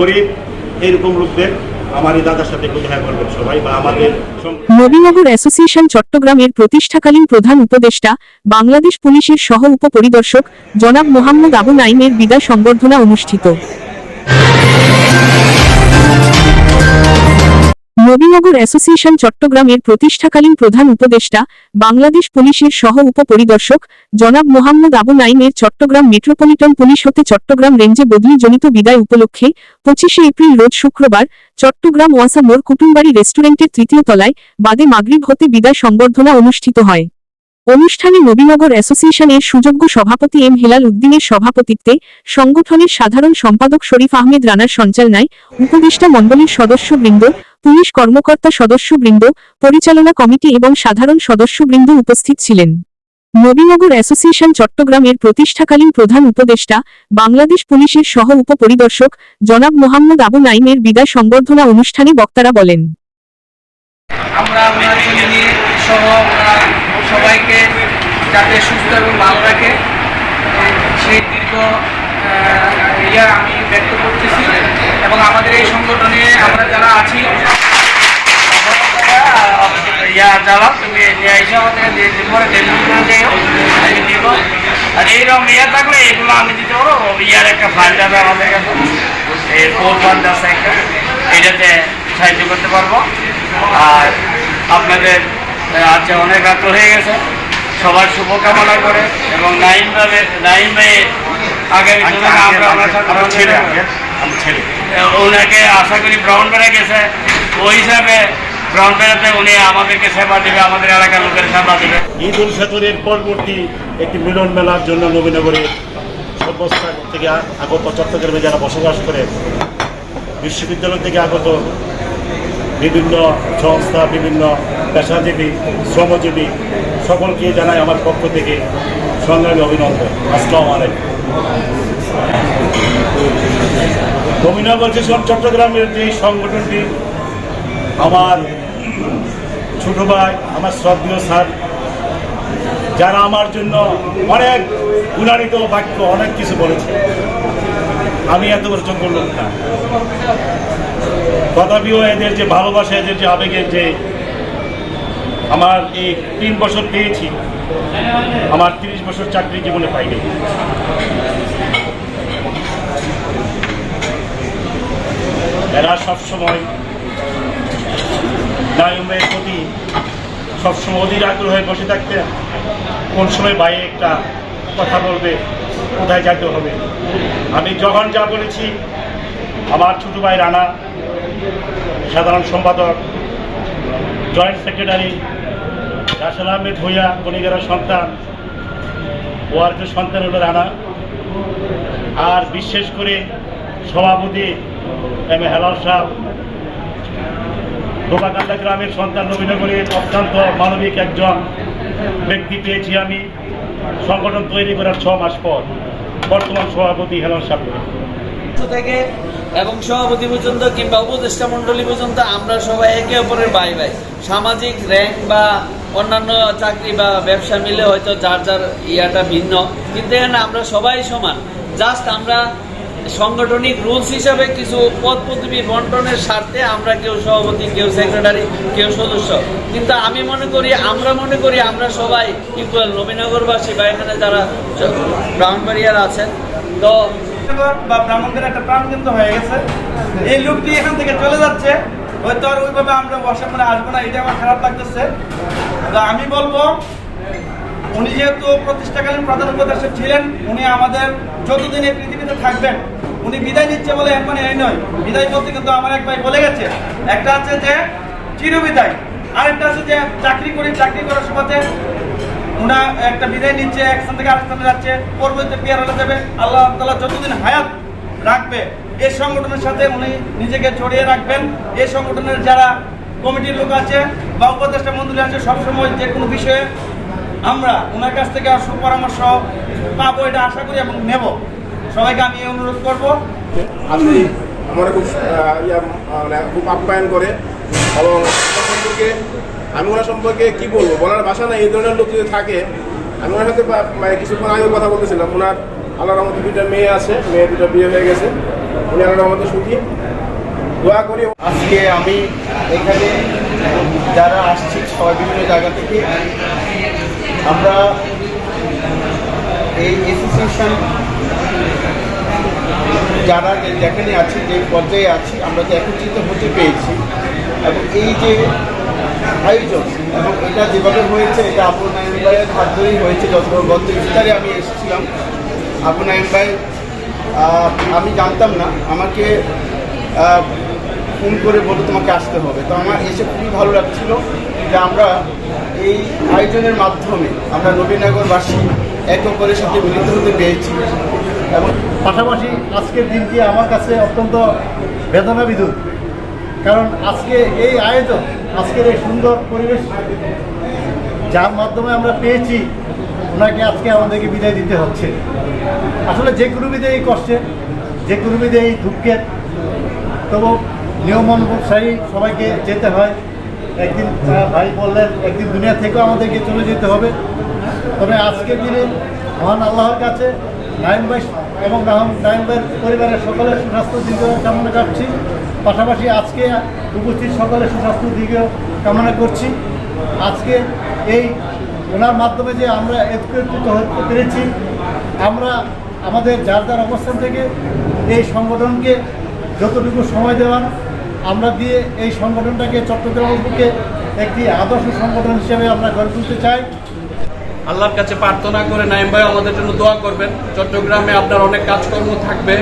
গরিব, এইরকম লোকদের নবীনগর অ্যাসোসিয়েশন চট্টগ্রামের প্রতিষ্ঠাকালীন প্রধান উপদেষ্টা, বাংলাদেশ পুলিশের সহ উপপরিদর্শক জনাব মোহাম্মদ আবু নাইমের বিদায় সংবর্ধনা অনুষ্ঠিত। নবীনগর অ্যাসোসিয়েশন চট্টগ্রামের প্রতিষ্ঠাকালীন প্রধান উপদেষ্টা, বাংলাদেশ পুলিশের সহ উপপরিদর্শক, জনাব মোহাম্মদ আবু নাইমের চট্টগ্রাম মেট্রোপলিটন পুলিশ হতে চট্টগ্রাম রেঞ্জে বদলিজনিত বিদায় উপলক্ষে পঁচিশে এপ্রিল রোজ শুক্রবার চট্টগ্রাম ওয়াসা মোর কুটুমবাড়ি রেস্টুরেন্টের তৃতীয় তলায় বাদে মাগরিব হতে বিদায় সংবর্ধনা অনুষ্ঠিত হয়। অনুষ্ঠানে নবীনগর অ্যাসোসিয়েশনের সুযোগ্য সভাপতি এম হেলাল উদ্দিনের সভাপতিত্বে সংগঠনের সাধারণ সম্পাদক শরীফ আহমেদ রানার সঞ্চালনায় উপদেষ্টা মণ্ডলীর সদস্যবৃন্দ, পুলিশ কর্মকর্তা সদস্যবৃন্দ, পরিচালনা কমিটি এবং সাধারণ সদস্যবৃন্দ উপস্থিত ছিলেন। নবীনগর অ্যাসোসিয়েশন চট্টগ্রামের প্রতিষ্ঠাকালীন প্রধান উপদেষ্টা, বাংলাদেশ পুলিশের সহ উপপরিদর্শক জনাব মোহাম্মদ আবু নাইমের বিদায় সংবর্ধনা অনুষ্ঠানে বক্তারা বলেন। আমরা ওনার ফ্যামিলি সহ ওনার সবাইকে যাতে সুস্থ এবং ভালো রাখে। সেই দীর্ঘ ইয়া আমি ব্যক্ত করতেছি এবং আমাদের এই সংগঠনে আমরা যারা আছি, ইয়া জ্বালা তুমি নিয়ে এসে আমাদের দিবো আর এইরকম ইয়া থাকলে এগুলো আমি দিতে পারব। ইয়ার একটা ফান্ড যাবে আমাদের কাছে। এই ফোর ফান্ড আছে একটা। এটাতে সাহায্য করতে পারব। আর আপনাদের আজকে অনেক রাত্র হয়ে গেছে। সবার শুভকামনা করে এবং নাইম ভাবে নাইম ভাই আগামী দিনে আমরা আমার ছেলে ওনাকে আশা করি ব্রাউন বেড়ে গেছে। ওই হিসাবে ব্রাউন বেড়াতে উনি আমাদেরকে সেবা দেবে আমাদের এলাকার লোকের সেবা দেবে। ঈদ উল ফিতরের পরবর্তী একটি মিলন মেলার জন্য নবীনগরে সর্বস্থান থেকে আগত চট্টগ্রামে যারা বসবাস করে বিশ্ববিদ্যালয় থেকে আগত বিভিন্ন সংস্থা বিভিন্ন পেশাজীবী শ্রমজীবী, সকলকে জানাই আমার পক্ষ থেকে সংগ্রামী অভিনন্দন। আসসালাম আলাইকুম। নবীনগর যে সব চট্টগ্রামের যে সংগঠনটি, আমার ছোট ভাই, আমার শ্রদ্ধীয় স্যার, যারা আমার জন্য অনেক গুণানিত বাক্য, অনেক কিছু বলেছে। আমি এত যোগ্য লোক না। তথাপিও এদের যে ভালোবাসা, এদের যে আবেগের যে আমার এই তিন বছর পেয়েছি। আমার তিরিশ বছর চাকরি জীবনে পাইনি। এরা সবসময় নায়মের প্রতি সবসময় অধীর আগ্রহে বসে থাকতে কোন সময় বাইরে একটা কথা বলবে, কোথায় যেতে হবে। আমি যখন যা বলেছি, আমার ছোট ভাই রানা, সাধারণ সম্পাদক, জয়েন্ট সেক্রেটারি রাসেল আহমেদ ভূঁইয়া বণিগেরার সন্তান, ওয়ার্কের সন্তান হলো রানা। আর বিশেষ করে সভাপতি এম এ হেলাল সাহ। ডোবাকান্দা গ্রামের সন্তান নবীনগরের অত্যন্ত মানবিক একজন। ব্যক্তি পেয়েছি আমি সংগঠন তৈরি করার ছ মাস পর, বর্তমান সভাপতি হেলাল পক্ষ থেকে এবং সভাপতি পর্যন্ত কিংবা উপদেষ্টা মণ্ডলী পর্যন্ত আমরা সবাই একে অপরের বাই বাই সামাজিক র্যাঙ্ক বা অন্যান্য চাকরি বা ব্যবসা মিলে হয়তো যার যার ইয়াটা ভিন্ন। কিন্তু এখানে আমরা সবাই সমান। জাস্ট আমরা সাংগঠনিক রুলস হিসাবে কিছু পদ পদবি বন্টনের স্বার্থে আমরা কেউ সভাপতি, কেউ সেক্রেটারি কেউ সদস্য। কিন্তু আমি মনে করি, আমরা মনে করি আমরা সবাই ইকুয়াল নবীনগরবাসী বা এখানে যারা ব্রাহ্মণবাড়িয়ার আছেন, তো বা ব্রাহ্মণদের একটা প্রাণ কিন্তু হয়ে গেছে। এই লোকটি এখান থেকে চলে যাচ্ছে। হয়তো আর ওইভাবে আমরা বর্ষামনে আসব না, এটা আমার খারাপ লাগতেছে। আমি বলব, উনি যেহেতু প্রতিষ্ঠাকালীন প্রধান উপদেষ্টা ছিলেন, উনি আমাদের যতদিন এই পৃথিবীতে থাকবেন, উনি বিদায় নিচ্ছে বলে মানে এই নয়। বিদায় বলতে কিন্তু আমার এক ভাই বলে গেছে। একটা আছে যে, চিরবিদায়। আরেকটা আছে যে, চাকরি করি, চাকরি করার সময়তে ওনা একটা বিদায় নিচ্ছে এক থেকে আরেক স্থানে যাচ্ছে, পরবর্তীতে পেয়ারালে যাবে। আল্লাহ তালা যতদিন হায়াত রাখবে। এই সংগঠনের সাথে উনি নিজেকে জড়িয়ে রাখবেন। এই সংগঠনের যারা কমিটির লোক আছে বা উপদেষ্টা মন্ত্রী আছে, সবসময় যে কোনো বিষয়ে আমরা ওনার কাছ থেকে সুপরামর্শ পাবো এটা আশা করি এবং নেব। সবাইকে আমি অনুরোধ করব। আসলে আমার খুব মানে খুব আপ্যায়ন করে এবং সম্পর্কে, আমি ওনার সম্পর্কে কি বলব? বলার ভাষা নাই, এই ধরনের লোক যদি থাকে, আমি ওনার সাথে মানে কিছুক্ষণ আগেও কথা বলতেছিলাম, ওনার আল্লাহর মতো দুইটা মেয়ে আছে, মেয়ে দুটো বিয়ে হয়ে গেছে। উনি আল্লাহ রহমতে সুখী। দোয়া করি আজকে আমি এখানে যারা আসছি সবাই বিভিন্ন জায়গা থেকে, আমরা এই অ্যাসোসিয়েশন যারা যেখানে আছি, যে পর্যায়ে আছি, আমরা যে একত্রিত হতে পেরেছি। এবং এই যে আয়োজন, এবং এটা যেভাবে হয়েছে, এটা নাইম ভাইয়ের হাত ধরেই হয়েছে যত গত ইফতারে আমি এসেছিলাম। আবু নাইম ভাই আমি জানতাম না, আমাকে ফোন করে বলে তোমাকে আসতে হবে। তো আমার এসে খুবই ভালো লাগছিল যে আমরা এই আয়োজনের মাধ্যমে আমরা নবীনগরবাসী এক অপরের সাথে মিলিত হতে পেরেছি। এবং পাশাপাশি আজকের দিনটি আমার কাছে অত্যন্ত বেদনা বিধুর কারণ আজকে এই আয়োজন, আজকের এই সুন্দর পরিবেশ, যার মাধ্যমে আমরা পেয়েছি ওনাকে আজকে আমাদেরকে বিদায় দিতে হচ্ছে। আসলে যে বিধে এই কষ্টের যে বিধে এই দুঃখের তবু নিয়ম অনুসারী সবাইকে যেতে হয়। একদিন ভাই বললেন, একদিন দুনিয়া থেকেও আমাদেরকে চলে যেতে হবে। তবে আজকের দিনে মহান আল্লাহর কাছে নাইম ভাই এবং রাহম নাইম ভাইয়ের পরিবারের সকলের সুস্বাস্থ্য দিকেও কামনা করছি। পাশাপাশি আজকে উপস্থিত সকলের সুস্বাস্থ্য দিকেও কামনা করছি। আজকে এই ওনার মাধ্যমে যে আমরা একত্রিত হতে পেরেছি, আমরা আমাদের যার যার অবস্থান থেকে এই সংগঠনকে যতটুকু সময় দেওয়ার, আমরা দিয়ে এই সংগঠনটাকে চট্টগ্রামের বুকে একটি আদর্শ সংগঠন হিসেবে আমরা গড়ে তুলতে চাই। আল্লাহর কাছে প্রার্থনা করে নাইম ভাই, আমাদের জন্য দোয়া করবেন। চট্টগ্রামে আপনার অনেক কাজকর্ম থাকবে।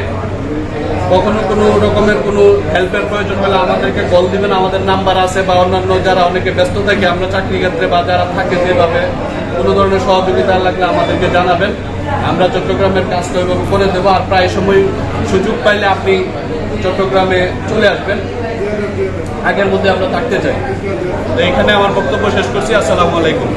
কখনো কোনো রকমের কোনো হেল্পের প্রয়োজন হলে আমাদেরকে কল দিবেন, আমাদের নাম্বার আছে বা অন্যান্য যারা অনেকে ব্যস্ত থাকে, আমরা চাকরি ক্ষেত্রে বা যারা থাকে যেভাবে, কোনো ধরনের সহযোগিতা লাগলে আমাদেরকে জানাবেন। আমরা চট্টগ্রামের কাজটা ওইভাবে করে দেবো, আর প্রায় সময় সুযোগ পাইলে আপনি চট্টগ্রামে চলে আসবেন। আগের মধ্যে আমরা থাকতে চাই। তো এখানে আমার বক্তব্য শেষ করছি, আসসালামু আলাইকুম।